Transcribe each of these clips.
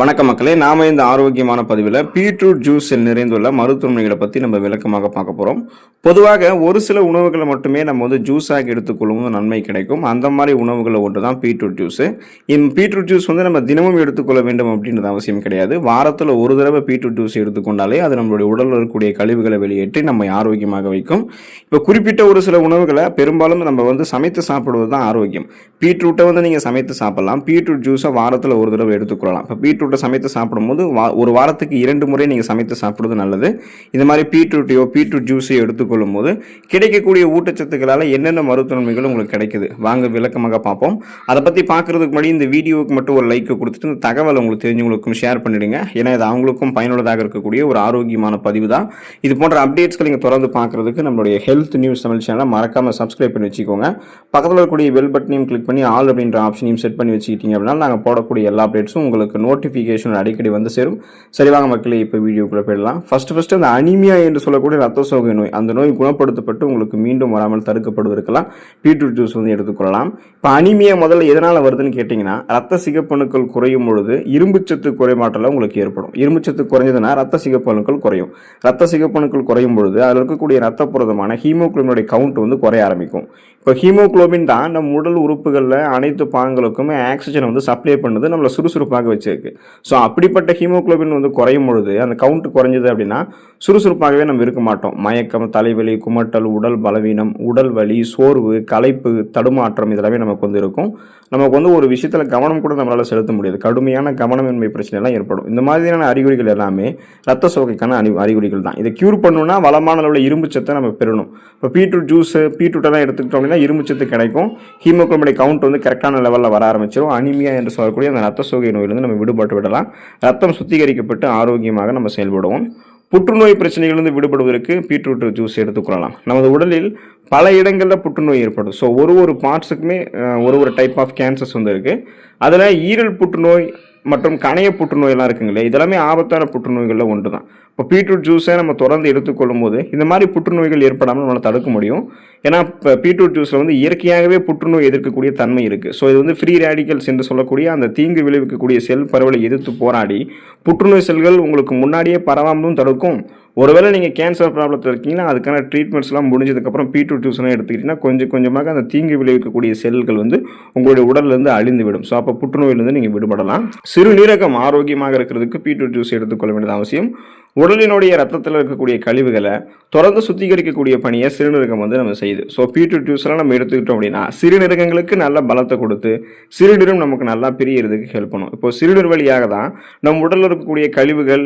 வணக்கம் மக்களே நாம இந்த ஆரோக்கியமான பதிவில் பீட்ரூட் ஜூஸில் நிறைந்துள்ள மருத்துவமனைகளை பற்றி நம்ம விளக்கமாக பார்க்க போகிறோம் பொதுவாக ஒரு சில உணவுகளை மட்டுமே நம்ம வந்து ஜூஸாக எடுத்துக்கொள்ளும் நன்மை கிடைக்கும். அந்த மாதிரி உணவுகளை ஒன்று தான் பீட்ரூட் ஜூஸு. இந்த பீட்ரூட் ஜூஸ் வந்து நம்ம தினமும் எடுத்துக்கொள்ள வேண்டும் அப்படின்றது அவசியம் கிடையாது. வாரத்தில் ஒரு தடவை பீட்ரூட் ஜூஸ் எடுத்துக்கொண்டாலே அது நம்மளுடைய உடலில் இருக்கக்கூடிய கழிவுகளை வெளியேற்றி நம்மை ஆரோக்கியமாக வைக்கும். இப்போ குறிப்பிட்ட ஒரு சில உணவுகளை பெரும்பாலும் நம்ம வந்து சமைத்து சாப்பிடுவது தான் ஆரோக்கியம். பீட்ரூட்டை வந்து நீங்கள் சமைத்து சாப்பிடலாம். பீட்ரூட் ஜூஸை வாரத்தில் ஒரு தடவை எடுத்துக்கொள்ளலாம் இப்போ பீட்ரூட் பீட்ரூட்டை சமைத்து சாப்பிடும்போது வா ஒரு வாரத்துக்கு இரண்டு முறை நீங்கள் சமைத்து சாப்பிடுவது நல்லது. இந்த மாதிரி பீட்ரூட்டையோ பீட்ரூட் ஜூஸையோ எடுத்துக்கொள்ளும் போது கிடைக்கக்கூடிய ஊட்டச்சத்துக்களால் என்னென்ன மருத்துவன்மைகள் உங்களுக்கு கிடைக்குது? வாங்க விளக்கமாக பார்ப்போம். அதை பற்றி பார்க்குறதுக்கு முன்னாடி இந்த வீடியோவுக்கு மட்டும் ஒரு லைக்கை கொடுத்துட்டு இந்த தகவலை உங்களுக்கு தெரிஞ்சவங்களுக்கும் ஷேர் பண்ணிடுங்க. ஏன்னா இது அவங்களுக்கும் பயனுள்ளதாக இருக்கக்கூடிய ஒரு ஆரோக்கியமான பதிவு தான். இது போன்ற அப்டேட்ஸ்களை நீங்கள் தொடர்ந்து பார்க்குறதுக்கு நம்மளுடைய ஹெல்த் நியூஸ் தமிழ் சேனலை மறக்காமல் சப்ஸ்கிரைப் பண்ணி வச்சுக்கோங்க. பக்கத்தில் இருக்கக்கூடிய பெல் பட்டனையும் கிளிக் பண்ணி ஆல் அப்படின்ற ஆப்ஷனையும் செட் பண்ணி வச்சுக்கிட்டீங்க அப்படின்னா நாங்கள் போடக்கூடிய எல்லா அப்டேட்ஸும் உங்களுக்கு நோட்டிஃபிகேஷன் அடிக்கடி வந்து சேரும். சரி வாங்க மக்களே இப்போ வீடியோக்குள்ளே போயிடலாம். ஃபஸ்ட்டு ஃபஸ்ட்டு அந்த அனிமியா என்று சொல்லக்கூடிய ரத்த சோகை நோய். அந்த நோய் குணப்படுத்தப்பட்டு உங்களுக்கு மீண்டும் வராமல் தடுக்கப்படுவதற்கெல்லாம் பீட்ரூட் ஜூஸ் வந்து எடுத்துக்கொள்ளலாம் இப்போ அனிமியா முதல்ல எதனால் வருதுன்னு கேட்டிங்கன்னா ரத்த சிகப்பணுக்கள் குறையும் பொழுது இரும்புச்சத்து குறைபாட்டில் உங்களுக்கு ஏற்படும். இரும்புச்சத்து குறைஞ்சதுன்னா ரத்த சிகப்பணுக்கள் குறையும். ரத்த சிகப்பணுக்கள் குறையும் பொழுது அதில் இருக்கக்கூடிய ரத்த புரதமான ஹீமோகுளோபினுடைய கவுண்ட் வந்து குறைய ஆரம்பிக்கும். இப்போ ஹீமோகுளோபின் தான் நம்ம உடல் உறுப்புகளில் அனைத்து பாகங்களுக்குமே ஆக்சிஜனை வந்து சப்ளை பண்ணது நம்மளை சுறுசுறுப்பாக வச்சிருக்கு. ஸோ அப்படிப்பட்ட ஹீமோகுளோபின் வந்து குறையும் பொழுது அந்த கவுண்ட் குறைஞ்சது அப்படின்னா சுறுசுறுப்பாகவே நம்ம இருக்க மாட்டோம். மயக்கம் தலைவலி குமட்டல் உடல் பலவீனம் உடல் வலி சோர்வு களைப்பு தடுமாற்றம் இதெல்லாமே நமக்கு வந்து இருக்கும். நமக்கு வந்து ஒரு விஷயத்தில் கவனம் கூட நம்மளால் செலுத்த முடியாது. கடுமையான கவனமின்மை பிரச்சனைலாம் ஏற்படும். இந்த மாதிரியான அறிகுறிகள் எல்லாமே ரத்த சோகைக்கான அறி அறிகுறிகள் தான். இதை க்யூர் பண்ணணும்னா வளமான அளவில் இரும்பு சத்தை நம்ம பெறணும். இப்போ பீட்ரூட் ஜூஸ் பீட்ரூட்டெல்லாம் எடுத்துக்கிட்டோம் அப்படின்னா இரும்பு சத்து கிடைக்கும். ஹீமோகுளோபின் கவுண்ட் வந்து கரெக்டான லெவலில் வர ஆரம்பிச்சிடும் அனிமியா என்று சொல்லக்கூடிய அந்த ரத்த சோகை நோயிலிருந்து நம்ம விடுபட்டு விடலாம். ரத்தம் சுத்திகரிக்கப்பட்டு ஆரோக்கியமாக நம்ம செயல்படுவோம். புற்றுநோய் பிரச்சனைகளிலிருந்து விடுபடுவதற்கு பீட்ரூட் ஜூஸ் எடுத்துக்கொள்ளலாம் நமது உடலில் பல இடங்களில் புற்றுநோய் ஏற்படும். ஸோ ஒரு ஒரு பார்ட்ஸுக்குமே ஒரு ஒரு டைப் ஆஃப் கேன்சர்ஸ் வந்து இருக்குது அதில் ஈரல் புற்றுநோய் மற்றும் கணைய புற்றுநோயெல்லாம் இருக்குங்களே இதெல்லாமே ஆபத்தான புற்றுநோய்களில் ஒன்று தான் இப்போ பீட்ரூட் ஜூஸை நம்ம தொடர்ந்து எடுத்துக்கொள்ளும் போது இந்த மாதிரி புற்றுநோய்கள் ஏற்படாமல் நம்மளால் தடுக்க முடியும். ஏன்னா இப்போ பீட்ரூட் ஜூஸில் வந்து இயற்கையாகவே புற்றுநோய் எதிர்க்கக்கூடிய தன்மை இருக்குது ஸோ இது வந்து ஃப்ரீ ரேடிக்கல்ஸ் என்று சொல்லக்கூடிய அந்த தீங்கு விளைவிக்கக்கூடிய செல் பரவலை எதிர்த்து போராடி புற்றுநோய் செல்கள் உங்களுக்கு முன்னாடியே பரவாமலும் தடுக்கும். ஒருவேளை நீங்கள் கேன்சர் ப்ராப்ளத்தில் இருக்கீங்கன்னா அதுக்கான ட்ரீட்மெண்ட்ஸ்லாம் முடிஞ்சதுக்கப்புறம் பீ டூ டியூஸ்லாம் எடுத்துக்கிட்டிங்கன்னா கொஞ்சம் கொஞ்சமாக அந்த தீங்கு விளைவிக்கக்கூடிய செல்கள் வந்து உங்களுடைய உடல்லேருந்து அழிந்து விடும் ஸோ அப்போ புற்றுநோயிலிருந்து நீங்கள் விடுபடலாம். சிறுநீரகம் ஆரோக்கியமாக இருக்கிறதுக்கு பீ டூ டியூஸ் எடுத்துக்கொள்ள வேண்டியது அவசியம். உடலினுடைய ரத்தத்தில் இருக்கக்கூடிய கழிவுகளை தொடர்ந்து சுத்திகரிக்கக்கூடிய பணியை சிறுநீரகம் வந்து நம்ம செய்யுது. ஸோ பீட்டு டியூஸ்லாம் நம்ம எடுத்துக்கிட்டோம் அப்படின்னா சிறுநீரகங்களுக்கு நல்ல பலத்தை கொடுத்து சிறுநீரும் நமக்கு நல்லா பிரியறதுக்கு ஹெல்ப் பண்ணும். இப்போ சிறுநீர் வழியாக தான் நம்ம உடலில் இருக்கக்கூடிய கழிவுகள்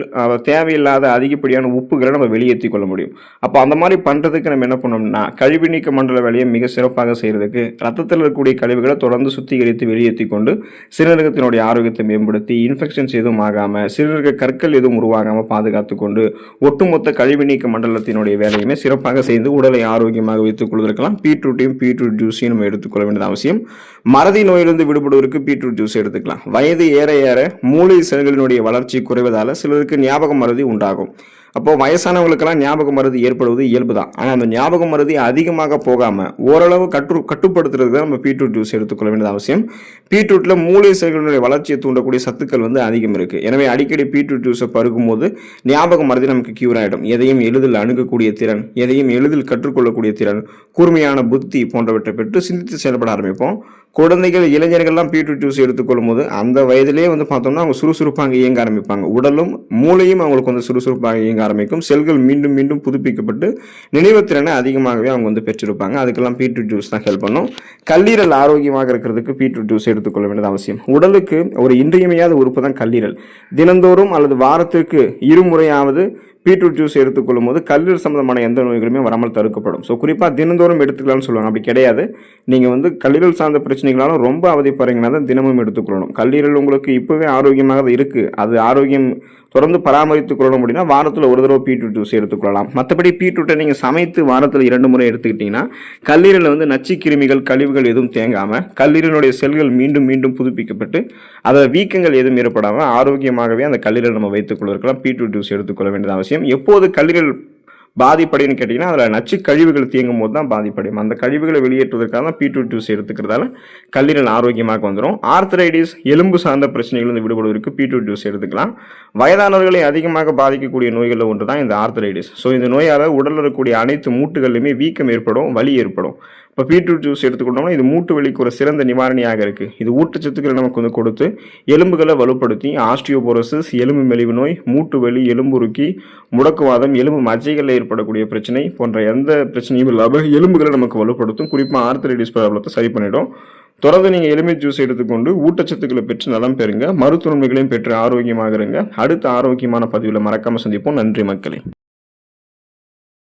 தேவையில்லாத அதிகப்படியான உப்புகளை நம்ம வெளியேற்றி கொள்ள முடியும். அப்போ அந்த மாதிரி பண்ணுறதுக்கு நம்ம என்ன பண்ணோம்னா கழிவு நீக்க மண்டல வேலையை மிக சிறப்பாக செய்கிறதுக்கு ரத்தத்தில் இருக்கக்கூடிய கழிவுகளை தொடர்ந்து சுத்திகரித்து வெளியேற்றி கொண்டு சிறுநீரகத்தினுடைய ஆரோக்கியத்தை மேம்படுத்தி இன்ஃபெக்ஷன்ஸ் எதுவும் ஆகாமல் சிறுநீரக கற்கள் எதுவும் உருவாகாமல் பாதுகாத்து கொண்டு ஒட்டுமொத்த கழிவு நீக்க மண்டலத்தினுடைய வேலையுமே சிறப்பாக செய்து உடலை ஆரோக்கியமாக வைத்துக் கொள்வதற்கெல்லாம் பீட்ரூட்டையும் பீட்ரூட் ஜூஸையும் நம்ம எடுத்துக்கொள்ள வேண்டியது அவசியம். மறதி நோயிலிருந்து விடுபடுவதற்கு பீட்ரூட் ஜூஸ் எடுத்துக்கலாம். வயது ஏற ஏற மூளை செல்களினுடைய வளர்ச்சி குறைவதால் சிலருக்கு ஞாபகம் மறதி உண்டாகும். அப்போது வயசானவங்களுக்கெல்லாம் ஞாபக மருதி ஏற்படுவது இயல்பு தான் ஆனால் அந்த ஞாபக மருதி அதிகமாக போகாமல் ஓரளவு கற்று கட்டுப்படுத்துறதுக்கு தான் நம்ம பீட்ரூட் ஜூஸ் எடுத்துக்கொள்ள வேண்டியது அவசியம். பீட்ரூட்டில் மூளை செல்களுடைய வளர்ச்சியை தூண்டக்கூடிய சத்துக்கள் வந்து அதிகம் இருக்குது எனவே அடிக்கடி பீட்ரூட் ஜூஸை பருகும்போது ஞாபக மருதி நமக்கு கியூர் ஆகிடும் எதையும் எளிதில் அணுகக்கூடிய திறன் எதையும் எளிதில் கற்றுக்கொள்ளக்கூடிய திறன் கூர்மையான புத்தி போன்றவற்றை பெற்று சிந்தித்து செயல்பட ஆரம்பிப்போம். குழந்தைகள் இளைஞர்கள்லாம் பீட்ரூட் ஜூஸ் எடுத்துக்கொள்ளும் போது அந்த வயதிலேயே வந்து பார்த்தோம்னா அவங்க சுறுசுறுப்பாக இயங்க ஆரம்பிப்பாங்க. உடலும் மூளையும் அவங்களுக்கு வந்து சுறுசுறுப்பாக இயங்க ஆரம்பிக்கும். செல்கள் மீண்டும் மீண்டும் புதுப்பிக்கப்பட்டு நினைவுத்திறனை அதிகமாகவே அவங்க வந்து பெற்றிருப்பாங்க. அதுக்கெல்லாம் பீட்ரூட் ஜூஸ் தான் ஹெல்ப் பண்ணும். கல்லீரல் ஆரோக்கியமாக இருக்கிறதுக்கு பீட்ரூட் ஜூஸ் எடுத்துக்கொள்ள வேண்டியது அவசியம். உடலுக்கு ஒரு இன்றியமையாத உறுப்பு தான் கல்லீரல். தினந்தோறும் அல்லது வாரத்திற்கு இருமுறையாவது பீட்ரூட் ஜூஸ் எடுத்துக்கொள்ளும் போது கல்லீரல் சம்மந்தமான எந்த நோய்களுமே வராமல் தடுக்கப்படும். ஸோ குறிப்பாக தினந்தோறும் எடுத்துக்கலாம்னு சொல்லுவாங்க. அப்படி கிடையாது. நீங்கள் வந்து கல்லீரல் சார்ந்த பிரச்சனைகளாலும் ரொம்ப அவதிப்படுறீங்கன்னா தான் தினமும் எடுத்துக்கொள்ளணும் கல்லீரல் உங்களுக்கு இப்போவே ஆரோக்கியமாக தான் இருக்குது அது ஆரோக்கியம் தொடர்ந்து பராமரித்துக் கொள்ளணும் அப்படின்னா வாரத்தில் ஒரு தடவை பீட்ரூட் ஜூஸ் எடுத்துக்கொள்ளலாம் மற்றபடி பீட்ரூட்டை நீங்கள் சமைத்து வாரத்தில் இரண்டு முறை எடுத்துக்கிட்டிங்கன்னா கல்லீரலில் வந்து நச்சு கிருமிகள் கழிவுகள் எதுவும் தேங்காமல் கல்லீரலுடைய செல்கள் மீண்டும் மீண்டும் புதுப்பிக்கப்பட்டு அதில் வீக்கங்கள் எதுவும் ஏற்படாமல் ஆரோக்கியமாகவே அந்த கல்லீரல் நம்ம வைத்துக் கொள்வதற்கெல்லாம் பீட்ரூட் ஜூஸ் எடுத்துக்கொள்ள வேண்டியது அவசியம். எப்போது கல்லீரல் பாதிப்படைன்னு கேட்டிங்கன்னா அதில் நச்சு கழிவுகள் தீங்கும் போது தான் பாதிப்படையும். அந்த கழிவுகளை வெளியேற்றுவதற்காக தான் பீட்ரூட் ஜூஸ் எடுத்துக்கிறதால கல்லீரல் ஆரோக்கியமாக வந்துடும் ஆர்த்தரைடிஸ் எலும்பு சார்ந்த பிரச்சனைகள் வந்து விடுபடுவதற்கு பீட்ரூட் ஜூஸ் எடுத்துக்கலாம் வயதானவர்களை அதிகமாக பாதிக்கக்கூடிய நோய்களில் ஒன்று தான் இந்த ஆர்த்தரைடிஸ் ஸோ இந்த நோயால் உடலில் இருக்கக்கூடிய அனைத்து மூட்டுகள்லையுமே வீக்கம் ஏற்படும் வலி ஏற்படும். இப்போ பீட்ரூட் ஜூஸ் எடுத்துக்கிட்டோம்னா இது மூட்டு வலிக்கு ஒரு சிறந்த நிவாரணியாக இருக்குது இது ஊட்டச்சத்துக்களை நமக்கு வந்து கொடுத்து எலும்புகளை வலுப்படுத்தி ஆஸ்டியோபோரோசிஸ் எலும்பு மெலிவு நோய் மூட்டு வலி எலும்புருக்கி முடக்குவாதம் எலும்பு மஜ்ஜைகளில் ஏற்படக்கூடிய பிரச்சனை போன்ற எந்த பிரச்சனையும் இல்லாமல் எலும்புகளை நமக்கு வலுப்படுத்தும். குறிப்பாக ஆர்த்தரைடிஸ் ப்ராப்ளத்தை சரி பண்ணிடும். தொடர்ந்து நீங்கள் எலும்பி ஜூஸ் எடுத்துக்கொண்டு ஊட்டச்சத்துக்களை பெற்று நலம் பெறுங்க. மருத்துவமைகளையும் பெற்று ஆரோக்கியமாக இருங்க அடுத்த ஆரோக்கியமான பதிவில் மறக்காமல் சந்திப்போம். நன்றி மக்களே.